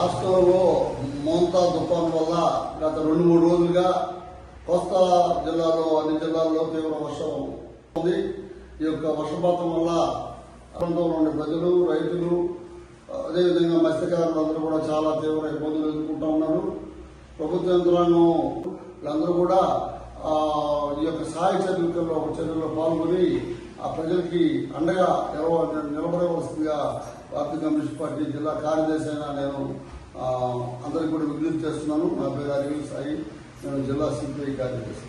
రాష్ట్రంలో మోంతా తుఫాన్ వల్ల గత రెండు మూడు రోజులుగా కోస్తా జిల్లాలో అన్ని జిల్లాల్లో తీవ్ర వర్షం ఉంది. ఈ యొక్క వర్షపాతం వల్ల ప్రాంతంలో ఉండే ప్రజలు రైతులు అదేవిధంగా మత్స్యకారులు అందరూ కూడా చాలా తీవ్ర ఇబ్బందులు ఎదుర్కొంటూ ఉన్నారు. ప్రభుత్వ యంత్రాంగం వీళ్ళందరూ కూడా ఈ యొక్క సహాయ చర్యల్లో చర్యల్లో పాల్గొని ఆ ప్రజలకి అండగా నిలవ నిలబడవలసిందిగా భారతీయ కమ్యూనిస్ట్ పార్టీ జిల్లా కార్యదర్శి అయినా నేను అందరికీ కూడా విజ్ఞప్తి చేస్తున్నాను. నా పేరు అరవింద్ సాయి. నేను జిల్లా సిపిఐ కార్యదర్శి